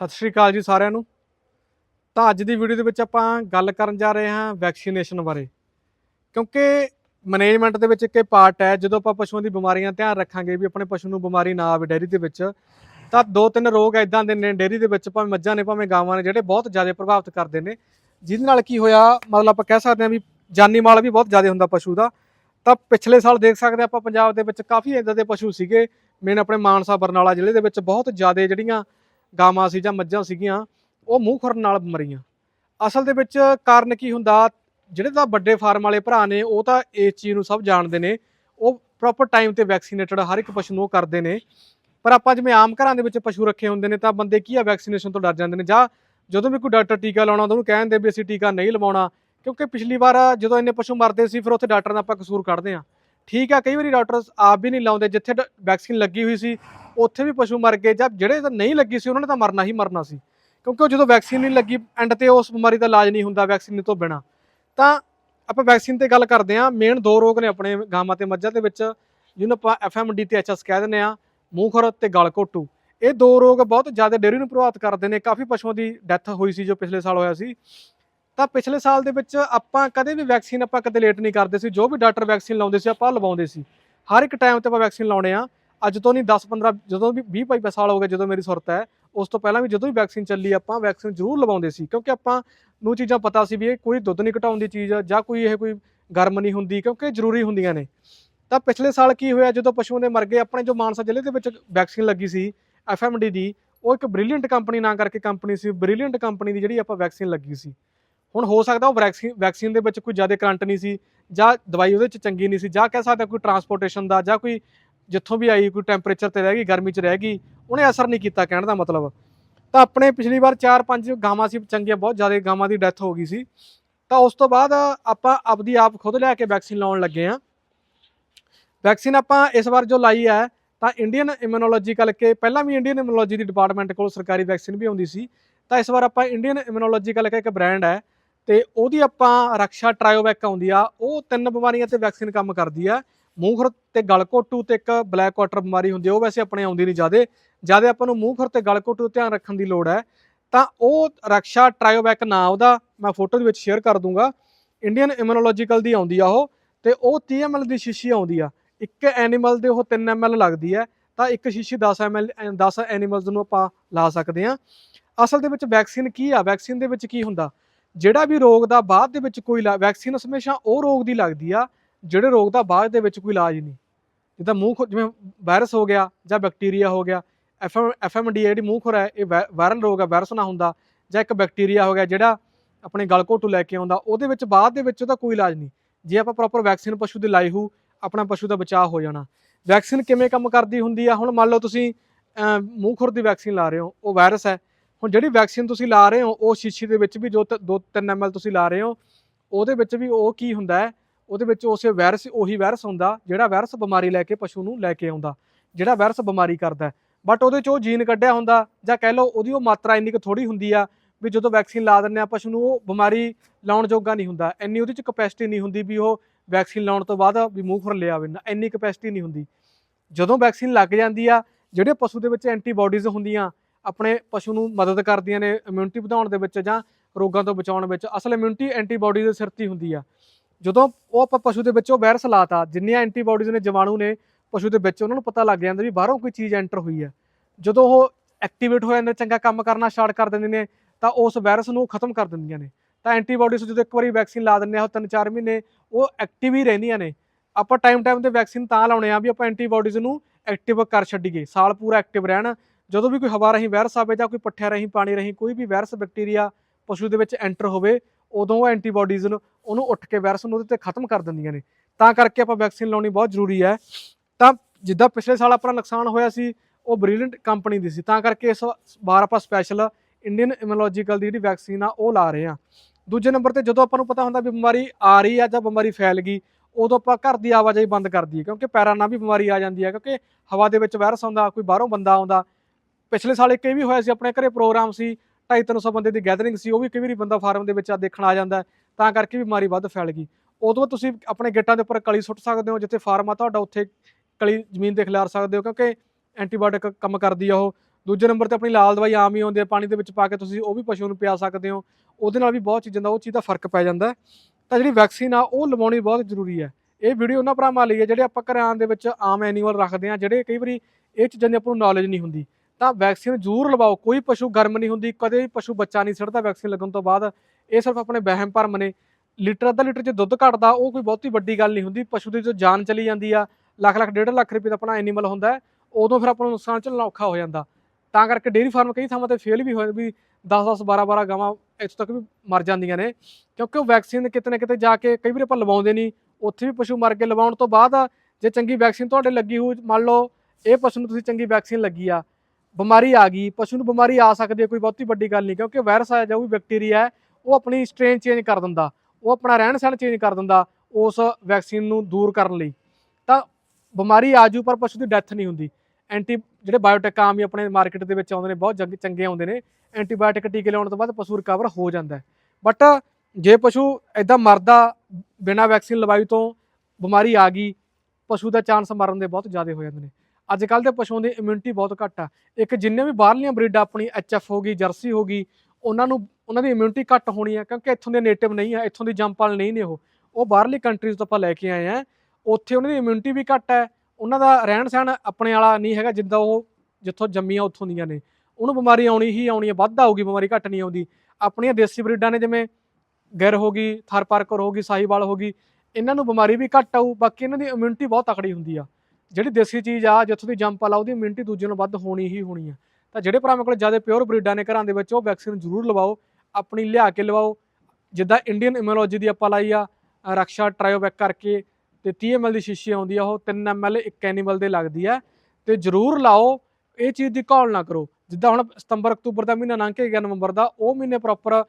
ਸਤਿ ਸ਼੍ਰੀ ਅਕਾਲ ਜੀ ਸਾਰਿਆਂ ਨੂੰ। ਤਾਂ ਅੱਜ ਦੀ ਵੀਡੀਓ ਦੇ ਵਿੱਚ ਆਪਾਂ ਗੱਲ ਕਰਨ ਜਾ ਰਹੇ ਹਾਂ ਵੈਕਸੀਨੇਸ਼ਨ ਬਾਰੇ। ਕਿਉਂਕਿ ਮੈਨੇਜਮੈਂਟ ਦੇ ਵਿੱਚ ਇੱਕ ਇਹ ਪਾਰਟ ਹੈ, ਜਦੋਂ ਆਪਾਂ ਪਸ਼ੂਆਂ ਦੀ ਬਿਮਾਰੀਆਂ ਧਿਆਨ ਰੱਖਾਂਗੇ ਵੀ ਆਪਣੇ ਪਸ਼ੂ ਨੂੰ ਬਿਮਾਰੀ ਨਾ ਆਵੇ ਡੇਅਰੀ ਦੇ ਵਿੱਚ, ਤਾਂ ਦੋ ਤਿੰਨ ਰੋਗ ਐਦਾਂ ਦੇ ਨੇ ਡੇਅਰੀ ਦੇ ਵਿੱਚ, ਭਾਵੇਂ ਮੱਝਾਂ ਨੇ, ਭਾਵੇਂ ਗਾਵਾਂ ਨੇ, ਜਿਹੜੇ ਬਹੁਤ ਜ਼ਿਆਦਾ ਪ੍ਰਭਾਵਿਤ ਕਰਦੇ ਨੇ। ਜਿਹਦੇ ਨਾਲ ਕੀ ਹੋਇਆ, ਮਤਲਬ ਆਪਾਂ ਕਹਿ ਸਕਦੇ ਹਾਂ ਵੀ ਜਾਨੀ ਮਾਲ ਵੀ ਬਹੁਤ ਜ਼ਿਆਦਾ ਹੁੰਦਾ ਪਸ਼ੂ ਦਾ। ਤਾਂ ਪਿਛਲੇ ਸਾਲ ਦੇਖ ਸਕਦੇ ਆਪਾਂ ਪੰਜਾਬ ਦੇ ਵਿੱਚ ਕਾਫੀ ਇਦਾਂ ਦੇ ਪਸ਼ੂ ਸੀਗੇ। ਮੇਨ ਆਪਣੇ ਮਾਨਸਾ, ਬਰਨਾਲਾ ਜ਼ਿਲ੍ਹੇ ਦੇ ਵਿੱਚ ਬਹੁਤ ਜ਼ਿਆਦਾ ਜਿਹੜੀਆਂ ਗਾਵਾਂ ਸੀ ਜਾਂ ਮੱਝਾਂ ਸੀਗੀਆਂ, ਉਹ ਮੂੰਹ ਖੁਰਨ ਨਾਲ ਮਰੀਆਂ। ਅਸਲ ਦੇ ਵਿੱਚ ਕਾਰਨ ਕੀ ਹੁੰਦਾ, ਜਿਹੜੇ ਤਾਂ ਵੱਡੇ ਫਾਰਮ ਵਾਲੇ ਭਰਾ ਨੇ, ਉਹ ਤਾਂ ਇਸ ਚੀਜ਼ ਨੂੰ ਸਭ ਜਾਣਦੇ ਨੇ। ਉਹ ਪ੍ਰੋਪਰ ਟਾਈਮ ਤੇ ਵੈਕਸੀਨੇਟਡ ਹਰ ਇੱਕ ਪਸ਼ੂ ਨੂੰ ਕਰਦੇ ਨੇ। ਪਰ ਆਪਾਂ ਜਿਵੇਂ ਆਮ ਘਰਾਂ ਦੇ ਵਿੱਚ ਪਸ਼ੂ ਰੱਖੇ ਹੁੰਦੇ ਨੇ, ਤਾਂ ਬੰਦੇ ਕੀ ਆ ਵੈਕਸੀਨੇਸ਼ਨ ਤੋਂ ਡਰ ਜਾਂਦੇ ਨੇ। ਜਾਂ ਜਦੋਂ ਵੀ ਕੋਈ ਡਾਕਟਰ ਟੀਕਾ ਲਾਉਣਾ ਤਾਂ ਉਹਨੂੰ ਕਹਿੰਦੇ ਵੀ ਅਸੀਂ ਟੀਕਾ ਨਹੀਂ ਲਵਾਉਣਾ, ਕਿਉਂਕਿ ਪਿਛਲੀ ਵਾਰ ਜਦੋਂ ਇੰਨੇ ਪਸ਼ੂ ਮਰਦੇ ਸੀ, ਫਿਰ ਉੱਥੇ ਡਾਕਟਰ ਦਾ ਆਪਾਂ ਕਸੂਰ ਕੱਢਦੇ ਆ ਠੀਕ ਆ, ਕਈ ਵਾਰੀ ਡਾਕਟਰ ਆਪ ਵੀ ਨਹੀਂ ਲਾਉਂਦੇ, ਜਿੱਥੇ ਵੈਕਸੀਨ ਲੱਗੀ ਹੋਈ ਸੀ, ਉੱਥੇ ਵੀ ਪਸ਼ੂ ਮਰ ਗਏ, ਜਾਂ ਜਿਹੜੇ ਤਾਂ ਨਹੀਂ ਲੱਗੀ ਸੀ, ਉਹਨਾਂ ਨੇ ਤਾਂ ਮਰਨਾ ਹੀ ਮਰਨਾ ਸੀ। ਕਿਉਂਕਿ ਉਹ ਜਦੋਂ ਵੈਕਸੀਨ ਨਹੀਂ ਲੱਗੀ ਐਂਡ ਤੇ ਉਸ ਬਿਮਾਰੀ ਦਾ ਇਲਾਜ ਨਹੀਂ ਹੁੰਦਾ ਵੈਕਸੀਨ ਤੋਂ ਬਿਨਾ। ਤਾਂ ਆਪਾਂ ਵੈਕਸੀਨ ਤੇ ਗੱਲ ਕਰਦੇ ਆ ਮੇਨ ਦੋ ਰੋਗ ਨੇ ਆਪਣੇ ਗਾਵਾਂ ਤੇ ਮੱਝਾਂ ਦੇ ਵਿੱਚ, ਜਿਹਨੂੰ ਆਪਾਂ ਐਫਐਮਡੀ ਤੇ ਐਚਐਸ ਕਹਿ ਦਿੰਦੇ ਆ ਮੂੰਹ ਖੁਰ ਤੇ ਗਲ ਘੋਟੂ। ਇਹ ਦੋ ਰੋਗ ਬਹੁਤ ਜ਼ਿਆਦਾ ਡੇਅਰੀ ਨੂੰ ਪ੍ਰਭਾਵਿਤ ਕਰਦੇ ਨੇ, ਕਾਫੀ ਪਸ਼ੂਆਂ ਦੀ ਡੈਥ ਹੋਈ ਸੀ ਜੋ ਪਿਛਲੇ ਸਾਲ ਹੋਇਆ ਸੀ। ਤਾਂ ਪਿਛਲੇ ਸਾਲ ਦੇ ਵਿੱਚ ਆਪਾਂ ਕਦੇ ਵੀ ਵੈਕਸੀਨ ਆਪਾਂ ਕਦੇ ਲੇਟ ਨਹੀਂ ਕਰਦੇ ਸੀ, ਜੋ ਵੀ ਡਾਕਟਰ ਵੈਕਸੀਨ ਲਾਉਂਦੇ ਸੀ ਆਪਾਂ ਲਵਾਉਂਦੇ ਸੀ। ਹਰ ਇੱਕ ਟਾਈਮ ਤੇ ਆਪਾਂ ਵੈਕਸੀਨ ਲਾਉਣੇ ਆ ਅੱਜ ਤੋਂ ਨਹੀਂ 10 15 ਜਦੋਂ ਵੀ 20 25 ਸਾਲ ਹੋ ਗਏ ਜਦੋਂ ਮੇਰੀ ਸੁਰਤ ਹੈ, ਉਸ ਤੋਂ ਪਹਿਲਾਂ ਵੀ ਜਦੋਂ ਵੀ ਵੈਕਸੀਨ ਚੱਲੀ ਆਪਾਂ ਵੈਕਸੀਨ ਜ਼ਰੂਰ ਲਵਾਉਂਦੇ ਸੀ, ਕਿਉਂਕਿ ਆਪਾਂ ਨੂੰ ਚੀਜ਼ਾਂ ਪਤਾ ਸੀ ਵੀ ਇਹ ਕੋਈ ਦੁੱਧ ਨਹੀਂ ਘਟਾਉਣ ਦੀ ਚੀਜ਼ ਜਾਂ ਕੋਈ ਇਹ ਕੋਈ ਗਰਮ ਨਹੀਂ ਹੁੰਦੀ, ਕਿਉਂਕਿ ਜ਼ਰੂਰੀ ਹੁੰਦੀਆਂ ਨੇ। ਤਾਂ ਪਿਛਲੇ ਸਾਲ ਕੀ ਹੋਇਆ, ਜਦੋਂ ਪਸ਼ੂਆਂ ਦੇ ਮਰ ਗਏ, ਆਪਣੇ ਜੋ ਮਾਨਸਾ ਜ਼ਿਲ੍ਹੇ ਦੇ ਵਿੱਚ ਵੈਕਸੀਨ ਲੱਗੀ ਸੀ, ਐਫਐਮਡੀ ਦੀ, ਉਹ ਇੱਕ ਬ੍ਰਿਲੀਅੰਟ ਕੰਪਨੀ ਨਾਂ ਕਰਕੇ ਕੰਪਨੀ ਸੀ ਬ੍ਰਿਲੀਅੰਟ ਕੰਪਨੀ ਦੀ ਜਿਹੜੀ ਆਪਾਂ ਵੈਕਸੀਨ ਲੱਗੀ ਸੀ। ਹੁਣ ਹੋ ਸਕਦਾ ਉਹ ਵੈਕਸੀਨ ਵੈਕਸੀਨ ਦੇ ਵਿੱਚ ਕੋਈ ਜ਼ਿਆਦਾ ਕਰੰਟ ਨਹੀਂ ਸੀ ਜਾਂ ਦਵਾਈ ਉਹਦੇ ਚ ਚੰਗੀ ਨਹੀਂ ਸੀ ਜਾਂ ਕਹਿ ਸਕਦਾ ਕੋਈ ਟਰਾਂਸਪੋਰਟੇਸ਼ਨ ਦਾ ਜਾਂ ਕੋਈ ਜਿੱਥੋਂ ਵੀ ਆਈ ਕੋਈ ਟੈਂਪਰੇਚਰ ਤੇ ਰਹਿ ਗਈ, ਗਰਮੀ ਚ ਰਹਿ ਗਈ, ਉਹਨੇ ਅਸਰ ਨਹੀਂ ਕੀਤਾ ਕਹਿਣ ਦਾ ਮਤਲਬ। ਤਾਂ ਆਪਣੇ ਪਿਛਲੀ ਵਾਰ 4-5 ਗਾਵਾਂ ਸੀ, ਚੰਗੀਆਂ ਬਹੁਤ ਜ਼ਿਆਦਾ ਗਾਵਾਂ ਦੀ ਡੈਥ ਹੋ ਗਈ ਸੀ। ਤਾਂ ਉਸ ਤੋਂ ਬਾਅਦ ਆਪਾਂ ਆਪਦੀ ਆਪ ਖੁਦ ਲੈ ਕੇ ਵੈਕਸੀਨ ਲਾਉਣ ਲੱਗੇ ਆ ਵੈਕਸੀਨ ਆਪਾਂ ਇਸ ਵਾਰ ਜੋ ਲਾਈ ਹੈ, ਤਾਂ ਇੰਡੀਅਨ ਇਮਿਊਨੋਲੋਜੀ ਕਰਕੇ ਪਹਿਲਾਂ ਵੀ ਇੰਡੀਅਨ ਇਮਿਊਨੋਲੋਜੀ ਦੀ ਡਿਪਾਰਟਮੈਂਟ ਕੋਲ ਸਰਕਾਰੀ ਵੈਕਸੀਨ ਵੀ ਆਉਂਦੀ ਸੀ। ਤਾਂ ਇਸ ਵਾਰ ਆਪਾਂ ਇੰਡੀਅਨ ਇਮਿਊਨੋਲੋਜੀ ਕਰਕੇ ਇੱਕ ਬ੍ਰਾਂਡ ਹੈ ਤੇ ਉਹਦੀ ਆਪਾਂ ਰਕਸ਼ਾ ਟ੍ਰਾਇਓਵੈਕ ਆਉਂਦੀ ਆ, ਉਹ ਤਿੰਨ ਬਿਮਾਰੀਆਂ ਤੇ ਵੈਕਸੀਨ ਕੰਮ ਕਰਦੀ ਆ। ਮੂੰਹ ਖੁਰ ਤੇ ਗਲਕੋਟੂ ਤੇ ਇੱਕ ਬਲੈਕ ਵਾਟਰ ਬਿਮਾਰੀ ਹੁੰਦੀ ਆ, ਉਹ ਵੈਸੇ ਆਪਣੇ ਆਉਂਦੀ ਨਹੀਂ ਜਿਆਦੇ। ਜਿਆਦੇ ਆਪਾਂ ਨੂੰ ਮੂੰਹ ਖੁਰ ਤੇ ਗਲਕੋਟੂ ਧਿਆਨ ਰੱਖਣ ਦੀ ਲੋੜ ਹੈ ਤਾਂ ਉਹ ਰਕਸ਼ਾ ਟ੍ਰਾਇਓਵੈਕ ਨਾਂ ਉਹਦਾ ਮੈਂ ਫੋਟੋ ਦੇ ਵਿੱਚ ਸ਼ੇਅਰ ਕਰ ਦੂੰਗਾ। ਇੰਡੀਅਨ ਇਮਿਊਨੋਲੋਜੀਕਲ ਦੀ ਆਉਂਦੀ ਆ ਉਹ, ਤੇ ਉਹ 30 ml ਦੀ ਸ਼ੀਸ਼ੀ ਆਉਂਦੀ ਆ। ਇੱਕ ਐਨੀਮਲ ਦੇ ਉਹ 3 ml ਲੱਗਦੀ ਹੈ ਤਾਂ ਇੱਕ ਸ਼ੀਸ਼ੀ 10 ml 10 ਐਨੀਮਲਸ ਨੂੰ ਆਪਾਂ ਲਾ ਸਕਦੇ ਆ। ਅਸਲ ਦੇ ਵਿੱਚ ਵੈਕਸੀਨ ਕੀ ਆ? ਵੈਕਸੀਨ ਦੇ ਵਿੱਚ ਕੀ ਹੁੰਦਾ? ਜਿਹੜਾ ਵੀ ਰੋਗ ਦਾ ਬਾਅਦ ਦੇ ਵਿੱਚ ਕੋਈ ਵੈਕਸੀਨ ਹਮੇਸ਼ਾ ਉਹ ਰੋਗ ਦੀ ਲੱਗਦੀ ਆ, ਜਿਹੜੇ ਰੋਗ ਦਾ ਬਾਅਦ ਦੇ ਵਿੱਚ ਕੋਈ ਇਲਾਜ ਨਹੀਂ। ਜਿੱਦਾਂ ਮੂੰਹ ਖੁਰ- ਜਿਵੇਂ ਵਾਇਰਸ ਹੋ ਗਿਆ ਜਾਂ ਬੈਕਟੀਰੀਆ ਹੋ ਗਿਆ ਐਫਐਮਡੀ ਜਿਹੜੀ ਮੂੰਹ ਖੁਰ ਹੈ, ਇਹ ਵਾਇਰਲ ਰੋਗ ਹੈ ਵਾਇਰਸ ਨਾ ਹੁੰਦਾ, ਜਾਂ ਇੱਕ ਬੈਕਟੀਰੀਆ ਹੋ ਗਿਆ ਜਿਹੜਾ ਆਪਣੇ ਗਲ ਘੋਟੂ ਲੈ ਕੇ ਆਉਂਦਾ, ਉਹਦੇ ਵਿੱਚ ਬਾਅਦ ਦੇ ਵਿੱਚ ਉਹਦਾ ਕੋਈ ਇਲਾਜ ਨਹੀਂ। ਜੇ ਆਪਾਂ ਪ੍ਰੋਪਰ ਵੈਕਸੀਨ ਪਸ਼ੂ ਦੀ ਲਾਈ ਹੋ ਆਪਣਾ ਪਸ਼ੂ ਦਾ ਬਚਾਅ ਹੋ ਜਾਣਾ। ਵੈਕਸੀਨ ਕਿਵੇਂ ਕੰਮ ਕਰਦੀ ਹੁੰਦੀ ਆ? ਹੁਣ ਮੰਨ ਲਓ ਤੁਸੀਂ ਮੂੰਹ ਖੁਰ ਦੀ ਵੈਕਸੀਨ ਲਾ ਰਹੇ ਹੋ, ਉਹ ਵਾਇਰਸ ਹੈ ਹੁਣ ਜਿਹੜੀ ਵੈਕਸੀਨ ਤੁਸੀਂ ਲਾ ਰਹੇ ਹੋ, ਉਹ ਸ਼ੀਸ਼ੀ ਦੇ ਵਿੱਚ ਵੀ ਜੋ 2-3 ml ਤੁਸੀਂ ਲਾ ਰਹੇ ਹੋ, ਉਹਦੇ ਵਿੱਚ ਵੀ ਉਹ ਕੀ ਹੁੰਦਾ ਹੈ? ਉਹਦੇ ਵਿੱਚ ਉਸੇ ਵਾਇਰਸ ਉਹੀ ਵਾਇਰਸ ਹੁੰਦਾ ਜਿਹੜਾ ਵਾਇਰਸ ਬਿਮਾਰੀ ਲੈ ਕੇ ਪਸ਼ੂ ਨੂੰ ਲੈ ਕੇ ਆਉਂਦਾ, ਜਿਹੜਾ ਵਾਇਰਸ ਬਿਮਾਰੀ ਕਰਦਾ ਬਟ ਉਹਦੇ ਚ ਉਹ ਜੀਨ ਕੱਢਿਆ ਹੁੰਦਾ, ਜਾਂ ਕਹਿ ਲਓ ਉਹਦੀ ਉਹ ਮਾਤਰਾ ਇੰਨੀ ਕੁ ਥੋੜੀ ਹੁੰਦੀ ਆ ਵੀ ਜਦੋਂ ਵੈਕਸੀਨ ਲਾ ਦਿੰਦੇ ਆ ਪਸ਼ੂ ਨੂੰ, ਉਹ ਬਿਮਾਰੀ ਲਾਉਣ ਜੋਗਾ ਨਹੀਂ ਹੁੰਦਾ। ਇੰਨੀ ਉਹਦੇ ਚ ਕਪੈਸਿਟੀ ਨਹੀਂ ਹੁੰਦੀ ਵੀ ਉਹ ਵੈਕਸੀਨ ਲਾਉਣ ਤੋਂ ਬਾਅਦ ਵੀ ਮੂੰਹ ਖੁਰ ਲਿਆਵੇ ਨਾ ਇੰਨੀ ਕਪੈਸਿਟੀ ਨਹੀਂ ਹੁੰਦੀ। ਜਦੋਂ ਵੈਕਸੀਨ ਲੱਗ ਜਾਂਦੀ ਆ, ਜਿਹੜੇ ਪਸ਼ੂ ਦੇ ਵਿੱਚ ਐਂਟੀਬਾਡੀਜ਼ ਹੁੰਦੀਆਂ ਆਪਣੇ ਪਸ਼ੂ ਨੂੰ ਮਦਦ ਕਰਦੀਆਂ ਨੇ ਇਮਿਊਨਿਟੀ ਵਧਾਉਣ ਦੇ ਵਿੱਚ ਜਾਂ ਰੋਗਾਂ ਤੋਂ ਬਚਾਉਣ ਵਿੱਚ। ਅਸਲ ਇਮਿਊਨਿਟੀ ਐਂਟੀਬਾਡੀ ਦੇ ਸਿਰ ਤੇ ਹੁੰਦੀ ਆ। ਜਦੋਂ ਉਹ ਆਪਾਂ ਪਸ਼ੂ ਦੇ ਵਿੱਚ ਉਹ ਵਾਇਰਸ ਲਾਤਾ, ਜਿੰਨੀਆਂ ਐਂਟੀਬਾਡੀਜ਼ ਨੇ, ਜਵਾਣੂ ਨੇ ਪਸ਼ੂ ਦੇ ਵਿੱਚ, ਉਹਨਾਂ ਨੂੰ ਪਤਾ ਲੱਗ ਜਾਂਦਾ ਵੀ ਬਾਹਰੋਂ ਕੋਈ ਚੀਜ਼ ਐਂਟਰ ਹੋਈ ਹੈ ਜਦੋਂ ਉਹ ਐਕਟੀਵੇਟ ਹੋ ਜਾਂਦੇ, ਚੰਗਾ ਕੰਮ ਕਰਨਾ ਸਟਾਰਟ ਕਰ ਦਿੰਦੇ ਨੇ, ਤਾਂ ਉਸ ਵਾਇਰਸ ਨੂੰ ਖਤਮ ਕਰ ਦਿੰਦੀਆਂ ਨੇ। ਤਾਂ ਐਂਟੀਬਾਡੀਜ਼ ਜਦੋਂ ਇੱਕ ਵਾਰੀ ਵੈਕਸੀਨ ਲਾ ਦਿੰਦੇ ਆ, ਉਹ ਤਿੰਨ ਚਾਰ ਮਹੀਨੇ ਉਹ ਐਕਟਿਵ ਹੀ ਰਹਿੰਦੀਆਂ ਨੇ। ਆਪਾਂ ਟਾਈਮ ਟਾਈਮ ਤੇ ਵੈਕਸੀਨ ਤਾਂ ਲਾਉਣੇ ਆ ਵੀ ਆਪਾਂ ਐਂਟੀਬਾਡੀਜ਼ ਨੂੰ ਐਕਟਿਵ ਕਰ ਛੱਡੀਏ। ਸਾਲ ਪੂਰਾ ਐਕਟਿਵ ਰਹਿਣ ਜਦੋਂ ਵੀ ਕੋਈ ਹਵਾ ਰਾਹੀਂ ਵਾਇਰਸ ਆਵੇ ਜਾਂ ਕੋਈ ਪੱਠਿਆਂ ਰਾਹੀਂ ਪਾਣੀ ਰਾਹੀਂ ਕੋਈ ਵੀ ਵਾਇਰਸ, ਬੈਕਟੀਰੀਆ ਪਸ਼ੂ ਦੇ ਵਿੱਚ ਐਂਟਰ ਹੋਵੇ, ਉਦੋਂ ਉਹ ਐਂਟੀਬਾਡੀਜ਼ ਨੂੰ, ਉਹਨੂੰ ਉੱਠ ਕੇ ਵਾਇਰਸ ਨੂੰ ਉਹਦੇ ਤੇ ਖਤਮ ਕਰ ਦਿੰਦੀਆਂ ਨੇ। ਤਾਂ ਕਰਕੇ ਆਪਾਂ ਵੈਕਸੀਨ ਲਾਉਣੀ ਬਹੁਤ ਜ਼ਰੂਰੀ ਹੈ। ਤਾਂ ਜਿੱਦਾਂ ਪਿਛਲੇ ਸਾਲ ਆਪਣਾ ਨੁਕਸਾਨ ਹੋਇਆ ਸੀ, ਉਹ ਬ੍ਰਿਲੀਅੰਟ ਕੰਪਨੀ ਦੀ ਸੀ। ਤਾਂ ਕਰਕੇ ਇਸ ਵਾਰ ਆਪਾਂ ਸਪੈਸ਼ਲ ਇੰਡੀਅਨ ਇਮਿਊਨੋਲੋਜੀਕਲ ਦੀ ਜਿਹੜੀ ਵੈਕਸੀਨ ਆ, ਉਹ ਲਾ ਰਹੇ ਆ ਦੂਜੇ ਨੰਬਰ ਤੇ ਜਦੋਂ ਆਪਾਂ ਨੂੰ ਪਤਾ ਹੁੰਦਾ ਵੀ ਬਿਮਾਰੀ ਆ ਰਹੀ ਆ ਜਾਂ ਬਿਮਾਰੀ ਫੈਲ ਗਈ, ਉਦੋਂ ਆਪਾਂ ਘਰ ਦੀ ਆਵਾਜਾਈ ਬੰਦ ਕਰ ਦਈਏ, ਕਿਉਂਕਿ ਪੈਰਾਂ ਨਾਲ ਵੀ ਬਿਮਾਰੀ ਆ ਜਾਂਦੀ ਹੈ ਕਿਉਂਕਿ ਹਵਾ ਦੇ ਵਿੱਚ ਵਾਇਰਸ ਆਉਂਦਾ, ਕੋਈ ਬਾਹਰੋਂ ਬੰਦਾ ਆਉਂਦਾ ਪਿਛਲੇ ਸਾਲ ਇੱਕ ਇਹ ਵੀ ਹੋਇਆ ਸੀ, ਆਪਣੇ ਘਰੇ ਪ੍ਰੋਗਰਾਮ ਸੀ 250 ਬੰਦੇ ਦੀ ਗੈਦਰਿੰਗ ਸੀ, ਉਹ ਵੀ ਕਈ ਵਾਰੀ ਬੰਦਾ ਫਾਰਮ ਦੇ ਵਿੱਚ ਆ ਦੇਖਣ ਆ ਜਾਂਦਾ ਤਾਂ ਕਰਕੇ ਬਿਮਾਰੀ ਵੱਧ ਫੈਲ ਗਈ। ਉਦੋਂ ਤੁਸੀਂ ਆਪਣੇ ਗੇਟਾਂ ਦੇ ਉੱਪਰ ਕਲੀ ਸੁੱਟ ਸਕਦੇ ਹੋ, ਜਿੱਥੇ ਫਾਰਮ ਆ, ਤੁਹਾਡਾ ਉੱਥੇ ਕਲੀ ਜ਼ਮੀਨ ਤੇ ਖਿਲਾਰ ਸਕਦੇ ਹੋ, ਕਿਉਂਕਿ ਐਂਟੀਬਾਇਓਟਿਕ ਕੰਮ ਕਰਦੀ ਆ ਉਹ। ਦੂਜੇ ਨੰਬਰ ਤੇ ਆਪਣੀ ਲਾਲ ਦਵਾਈ ਆਮ ਹੀ ਆਉਂਦੀ ਹੈ, ਪਾਣੀ ਦੇ ਵਿੱਚ ਪਾ ਕੇ ਤੁਸੀਂ ਉਹ ਵੀ ਪਸ਼ੂ ਨੂੰ ਪਿਆ ਸਕਦੇ ਹੋ, ਉਹਦੇ ਨਾਲ ਵੀ ਬਹੁਤ ਚੀਜ਼ਾਂ ਦਾ, ਉਹ ਚੀਜ਼ ਦਾ ਫ਼ਰਕ ਪੈ ਜਾਂਦਾ ਤਾਂ ਜਿਹੜੀ ਵੈਕਸੀਨ ਆ, ਉਹ ਲਵਾਉਣੀ ਬਹੁਤ ਜ਼ਰੂਰੀ ਹੈ। ਇਹ ਵੀਡੀਓ ਉਹਨਾਂ ਭਰਾਵਾਂ ਲਈ ਹੈ, ਜਿਹੜੇ ਆਪਾਂ ਘਰਾਂ ਦੇ ਵਿੱਚ ਆਮ ਐਨੀਮਲ ਰੱਖਦੇ ਆ, ਜਿਹੜੇ ਕਈ ਵਾਰੀ ਇਹ ਚੀਜ਼ਾਂ ਦੀ ਆਪਾਂ ਨੂੰ ਨੌਲੇਜ ਨਹੀਂ ਹੁੰਦੀ। ਤਾਂ ਵੈਕਸੀਨ ਜ਼ਰੂਰ ਲਵਾਓ, ਕੋਈ ਪਸ਼ੂ ਗਰਮ ਨਹੀਂ ਹੁੰਦੀ, ਕਦੇ ਵੀ ਪਸ਼ੂ ਬੱਚਾ ਨਹੀਂ ਸਿੱਟਦਾ ਵੈਕਸੀਨ ਲੱਗਣ ਤੋਂ ਬਾਅਦ, ਇਹ ਸਿਰਫ ਆਪਣੇ ਵਹਿਮ ਭਰਮ ਨੇ। ਲੀਟਰ ਅੱਧਾ ਲੀਟਰ ਜੇ ਦੁੱਧ ਘਟਦਾ, ਉਹ ਕੋਈ ਬਹੁਤੀ ਵੱਡੀ ਗੱਲ ਨਹੀਂ ਹੁੰਦੀ, ਪਸ਼ੂ ਦੀ ਜੋ ਜਾਨ ਚਲੀ ਜਾਂਦੀ ਆ, ਲੱਖ ਲੱਖ, ਡੇਢ ਲੱਖ ਰੁਪਏ ਦਾ ਆਪਣਾ ਐਨੀਮਲ ਹੁੰਦਾ ਉਦੋਂ ਫਿਰ ਆਪਾਂ ਨੂੰ ਨੁਕਸਾਨ ਝੱਲਣਾ ਔਖਾ ਹੋ ਜਾਂਦਾ। ਤਾਂ ਕਰਕੇ ਡੇਅਰੀ ਫਾਰਮ ਕਈ ਥਾਵਾਂ ਤੇ ਫੇਲ ਵੀ ਹੋਏ ਵੀ 10 10 12 12 ਗਾਵਾਂ ਇੱਥੋਂ ਤੱਕ ਵੀ ਮਰ ਜਾਂਦੀਆਂ ਨੇ, ਕਿਉਂਕਿ ਉਹ ਵੈਕਸੀਨ ਕਿਤੇ ਨਾ ਕਿਤੇ ਜਾ ਕੇ ਕਈ ਵਾਰੀ ਆਪਾਂ ਲਵਾਉਂਦੇ ਨਹੀਂ, ਉੱਥੇ ਵੀ ਪਸ਼ੂ ਮਰ ਕੇ ਲਵਾਉਣ ਤੋਂ ਬਾਅਦ ਜੇ ਚੰਗੀ ਵੈਕਸੀਨ ਤੁਹਾਡੇ ਲੱਗੀ ਹੋ ਮੰਨ ਲਓ, ਇਹ ਪਸ਼ੂ ਨੂੰ ਤੁਸੀਂ ਚੰਗੀ ਵੈਕਸੀਨ ਲੱਗੀ ਆ ਬਿਮਾਰੀ ਆ ਗਈ, ਪਸ਼ੂ ਨੂੰ ਬਿਮਾਰੀ ਆ ਸਕਦੀ ਹੈ, ਕੋਈ ਬਹੁਤੀ ਵੱਡੀ ਗੱਲ ਨਹੀਂ, ਕਿਉਂਕਿ ਵਾਇਰਸ ਆ ਜਾਂ ਕੋਈ ਬੈਕਟੀਰੀਆ ਹੈ, ਉਹ ਆਪਣੀ ਸਟ੍ਰੇਨ ਚੇਂਜ ਕਰ ਦਿੰਦਾ, ਉਹ ਆਪਣਾ ਰਹਿਣ ਸਹਿਣ ਚੇਂਜ ਕਰ ਦਿੰਦਾ ਉਸ ਵੈਕਸੀਨ ਨੂੰ ਦੂਰ ਕਰਨ ਲਈ। ਤਾਂ ਬਿਮਾਰੀ ਆ ਜੂ ਪਰ ਪਸ਼ੂ ਦੀ ਡੈਥ ਨਹੀਂ ਹੁੰਦੀ। ਐਂਟੀ ਜਿਹੜੇ ਬਾਇਓਟੈਕ ਆਮ ਹੀ ਆਪਣੇ ਮਾਰਕੀਟ ਦੇ ਵਿੱਚ ਆਉਂਦੇ ਨੇ, ਬਹੁਤ ਜੰਗ- ਚੰਗੇ ਆਉਂਦੇ ਨੇ ਐਂਟੀਬਾਇਓਟਿਕ ਟੀਕੇ ਲਾਉਣ ਤੋਂ ਬਾਅਦ ਪਸ਼ੂ ਰਿਕਵਰ ਹੋ ਜਾਂਦਾ ਬਟ ਜੇ ਪਸ਼ੂ ਐਦਾਂ ਮਰਦਾ, ਬਿਨਾਂ ਵੈਕਸੀਨ ਲਵਾਈ ਤੋਂ ਬਿਮਾਰੀ ਆ ਗਈ, ਪਸ਼ੂ ਦਾ ਚਾਂਸ ਮਰਨ ਦੇ ਬਹੁਤ ਜ਼ਿਆਦਾ ਹੋ ਜਾਂਦੇ ਨੇ। ਅੱਜ ਕੱਲ ਦੇ ਪਸ਼ੂਆਂ ਦੀ ਇਮਿਊਨਿਟੀ ਬਹੁਤ ਘੱਟ ਆ। ਇੱਕ ਜਿੰਨੇ ਵੀ ਬਾਹਰਲੀਆਂ ਬਰੀਡ ਆਪਣੀ ਐਚਐਫ ਹੋ ਗਈ, ਜਰਸੀ ਹੋ ਗਈ, ਉਹਨਾਂ ਨੂੰ, ਉਹਨਾਂ ਦੀ ਇਮਿਊਨਿਟੀ ਘੱਟ ਹੋਣੀ ਆ, ਕਿਉਂਕਿ ਇੱਥੋਂ ਦੇ ਨੇਟਿਵ ਨਹੀਂ ਆ, ਇੱਥੋਂ ਦੀ ਜੰਪਾਲ ਨਹੀਂ ਨੇ ਉਹ। ਉਹ ਬਾਹਰਲੀ ਕੰਟਰੀਜ਼ ਤੋਂ ਆਪਾਂ ਲੈ ਕੇ ਆਏ ਆ। ਉੱਥੇ ਉਹਨਾਂ ਦੀ ਇਮਿਊਨਿਟੀ ਵੀ ਘੱਟ ਹੈ ਉਹਨਾਂ ਦਾ ਰਹਿਣ ਸਹਿਣ ਆਪਣੇ ਵਾਲਾ ਨਹੀਂ ਹੈਗਾ, ਜਿੱਦਾਂ ਉਹ ਜਿੱਥੋਂ ਜੰਮੀਆਂ ਉੱਥੋਂ ਦੀਆਂ ਨੇ। ਉਹਨੂੰ ਬਿਮਾਰੀ ਆਉਣੀ ਹੀ ਆਉਣੀ ਹੈ ਵੱਧ ਆਊਗੀ, ਬਿਮਾਰੀ ਘੱਟ ਨਹੀਂ ਆਉਂਦੀ। ਆਪਣੀਆਂ ਦੇਸੀ ਬਰੀਡਾਂ ਨੇ ਜਿਵੇਂ ਗਿਰ ਹੋ ਗਈ, ਥਰਪਾਰਕਰ ਹੋ ਗਈ, ਸਾਹੀਵਾਲ ਹੋ ਗਈ, ਇਹਨਾਂ ਨੂੰ ਬਿਮਾਰੀ ਵੀ ਘੱਟ ਆਊ, ਬਾਕੀ ਇਹਨਾਂ ਦੀ ਇਮਿਊਨਿਟੀ ਬਹੁਤ ਤਕੜੀ ਹੁੰਦੀ ਆ। ਜਿਹੜੀ ਦੇਸੀ ਚੀਜ਼ ਆ, ਜਿੱਥੋਂ ਦੀ ਜੰਪ ਆ ਉਹਦੀ ਇਮਿਊਨਿਟੀ ਦੂਜੇ ਨਾਲੋਂ ਵੱਧ ਹੋਣੀ ਹੀ ਹੋਣੀ ਆ। ਤਾਂ ਜਿਹੜੇ ਭਰਾਵਾਂ ਕੋਲ ਜ਼ਿਆਦਾ ਪਿਓਰ ਬਰੀਡਾਂ ਨੇ ਘਰਾਂ ਦੇ ਵਿੱਚ, ਉਹ ਵੈਕਸੀਨ ਜ਼ਰੂਰ ਲਵਾਓ, ਆਪਣੀ ਲਿਆ ਕੇ ਲਵਾਓ। ਜਿੱਦਾਂ ਇੰਡੀਅਨ ਇਮਿਊਨੋਲੋਜੀ ਦੀ ਆਪਾਂ ਲਾਈ ਆ, ਰਕਸ਼ਾ ਟਰਾਇਓਵੈਕ ਕਰਕੇ, ਤੇ 30 ml ਦੀ ਸ਼ੀਸ਼ੀ ਆਉਂਦੀ ਆ, ਉਹ 3 ml, ਇੱਕ ਐਨੀਮਲ ਦੇ ਲੱਗਦੀ ਆ। ਤੇ ਜ਼ਰੂਰ ਲਾਓ, ਇਹ ਚੀਜ਼ ਦੀ ਘੋਲ ਨਾ ਕਰੋ। ਜਿੱਦਾਂ ਹੁਣ ਸਤੰਬਰ, ਅਕਤੂਬਰ ਦਾ ਮਹੀਨਾ ਲੰਘ ਕੇ ਗਿਆ ਨਵੰਬਰ ਦਾ, ਉਹ ਮਹੀਨੇ ਪ੍ਰੋਪਰ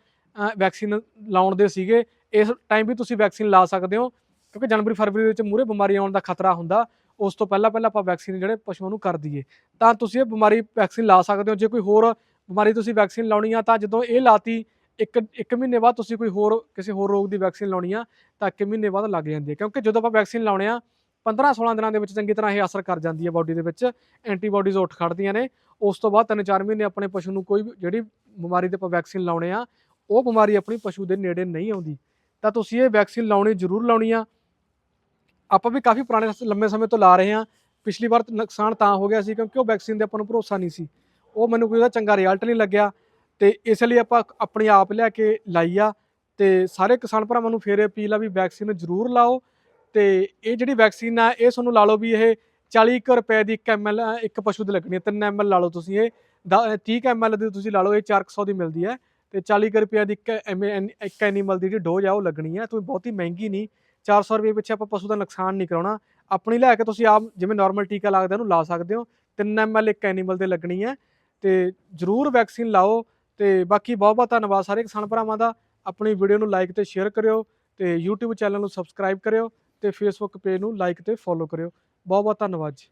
ਵੈਕਸੀਨ ਲਾਉਣ ਦੇ ਸੀਗੇ। ਇਸ ਟਾਈਮ ਵੀ ਤੁਸੀਂ ਵੈਕਸੀਨ ਲਾ ਸਕਦੇ ਹੋ, ਕਿਉਂਕਿ ਜਨਵਰੀ, ਫਰਵਰੀ ਦੇ ਵਿੱਚ ਮੂਰੇ ਬਿਮਾਰੀ ਆਉਣ ਦਾ ਖਤਰਾ ਹੁੰਦਾ। ਉਸ ਤੋਂ ਪਹਿਲਾਂ ਪਹਿਲਾਂ ਆਪਾਂ ਵੈਕਸੀਨ ਜਿਹੜੇ ਪਸ਼ੂਆਂ ਨੂੰ ਕਰ ਦਈਏ। ਤਾਂ ਤੁਸੀਂ ਇਹ ਬਿਮਾਰੀ ਵੈਕਸੀਨ ਲਾ ਸਕਦੇ ਹੋ। ਜੇ ਕੋਈ ਹੋਰ ਬਿਮਾਰੀ ਤੁਸੀਂ ਵੈਕਸੀਨ ਲਾਉਣੀ ਆ, ਤਾਂ ਜਦੋਂ ਇਹ ਲਾਤੀ, ਇੱਕ ਇੱਕ ਮਹੀਨੇ ਬਾਅਦ ਤੁਸੀਂ ਕੋਈ ਹੋਰ, ਕਿਸੇ ਹੋਰ ਰੋਗ ਦੀ ਵੈਕਸੀਨ ਲਾਉਣੀ ਆ, ਤਾਂ ਇੱਕ ਮਹੀਨੇ ਬਾਅਦ ਲੱਗ ਜਾਂਦੀ ਹੈ ਕਿਉਂਕਿ ਜਦੋਂ ਆਪਾਂ ਵੈਕਸੀਨ ਲਾਉਣੇ ਆ 15 16 ਦਿਨਾਂ ਦੇ ਵਿੱਚ ਚੰਗੀ ਤਰ੍ਹਾਂ ਇਹ ਅਸਰ ਕਰ ਜਾਂਦੀ ਹੈ ਬਾਡੀ ਦੇ ਵਿੱਚ। ਐਂਟੀਬਾਡੀਜ਼ ਉੱਠ ਖੜਦੀਆਂ ਨੇ। ਉਸ ਤੋਂ ਬਾਅਦ 3-4 ਮਹੀਨੇ ਆਪਣੇ ਪਸ਼ੂ ਨੂੰ ਕੋਈ ਵੀ ਜਿਹੜੀ ਬਿਮਾਰੀ ਤੇ ਆਪਾਂ ਵੈਕਸੀਨ ਲਾਉਣੇ ਆ, ਉਹ ਬਿਮਾਰੀ ਆਪਣੀ ਪਸ਼ੂ ਦੇ ਨੇੜੇ ਨਹੀਂ ਆਉਂਦੀ। ਤਾਂ ਤੁਸੀਂ ਇਹ ਵੈਕਸੀਨ ਲਾਉਣੀ ਜ਼ਰੂਰ ਲਾਉਣੀ ਆ। ਆਪਾਂ ਵੀ ਕਾਫੀ ਪੁਰਾਣੇ ਲੰਮੇ ਸਮੇਂ ਤੋਂ ਲਾ ਰਹੇ ਹਾਂ। ਪਿਛਲੀ ਵਾਰ ਨੁਕਸਾਨ ਤਾਂ ਹੋ ਗਿਆ ਸੀ ਕਿਉਂਕਿ ਉਹ ਵੈਕਸੀਨ ਦੇ ਆਪਾਂ ਨੂੰ ਭਰੋਸਾ ਨਹੀਂ ਸੀ। ਉਹ ਮੈਨੂੰ ਕੋਈ ਉਹਦਾ ਚੰਗਾ ਰਿਜ਼ਲਟ ਨਹੀਂ ਲੱਗਿਆ। ਤੇ ਇਸ ਲਈ ਆਪਾਂ ਆਪਣੇ ਆਪ ਲਿਆ ਕੇ ਲਾਈ ਆ। ਤੇ ਸਾਰੇ ਕਿਸਾਨ ਭਰਾਵਾਂ ਨੂੰ ਫੇਰ ਅਪੀਲ ਆ ਵੀ ਵੈਕਸੀਨ ਜ਼ਰੂਰ ਲਾਓ। ਤੇ ਇਹ ਜਿਹੜੀ ਵੈਕਸੀਨ ਆ, ਇਹ ਤੁਹਾਨੂੰ ਲਾ ਲਓ ਵੀ ਇਹ 40 ਕੁ ਰੁਪਏ ਦੀ 1 ml ਇੱਕ ਪਸ਼ੂ ਦੀ ਲੱਗਣੀ ਹੈ 3 ml ਲਾ ਲਓ ਤੁਸੀਂ ਇਹ। ਦ- 30 ml ਦੀ ਤੁਸੀਂ ਲਾ ਲਓ, ਇਹ 400 ਦੀ ਮਿਲਦੀ ਹੈ। ਤੇ 40 ਕੁ ਰੁਪਏ ਦੀ ਇੱਕ ਐਮ- ਐਨ- ਇੱਕ ਐਨੀਮਲ ਦੀ ਜਿਹੜੀ ਡੋਜ਼ ਆ, ਉਹ ਲੱਗਣੀ ਹੈ ਤੁਸੀਂ ਬਹੁਤੀ ਮਹਿੰਗੀ ਨਹੀਂ। 400 ਰੁਪਏ ਪਿੱਛੇ ਆਪਾਂ ਪਸ਼ੂ ਦਾ ਨੁਕਸਾਨ ਨਹੀਂ ਕਰਾਉਣਾ। ਆਪਣੀ ਲੈ ਕੇ ਤੁਸੀਂ ਆਪ ਜਿਵੇਂ ਨਾਰਮਲ ਟੀਕਾ ਲੱਗਦਾ ਉਹਨੂੰ ਲਾ ਸਕਦੇ ਹੋ। 3 ml ਇੱਕ ਐਨੀਮਲ ਦੇ ਲੱਗਣੀ ਹੈ। ਤੇ ਜਰੂਰ ਵੈਕਸੀਨ ਲਾਓ ਤੇ ਬਾਕੀ ਬਹੁਤ ਬਹੁਤ ਧੰਨਵਾਦ ਸਾਰੇ ਕਿਸਾਨ ਭਰਾਵਾਂ ਦਾ। ਆਪਣੀ ਵੀਡੀਓ ਨੂੰ ਲਾਈਕ ਤੇ ਸ਼ੇਅਰ ਕਰਿਓ ਤੇ YouTube ਚੈਨਲ ਨੂੰ ਸਬਸਕ੍ਰਾਈਬ ਕਰਿਓ ਤੇ Facebook ਪੇਜ ਨੂੰ ਲਾਈਕ ਤੇ ਫੋਲੋ ਕਰਿਓ। ਬਹੁਤ ਬਹੁਤ ਧੰਨਵਾਦ ਜੀ।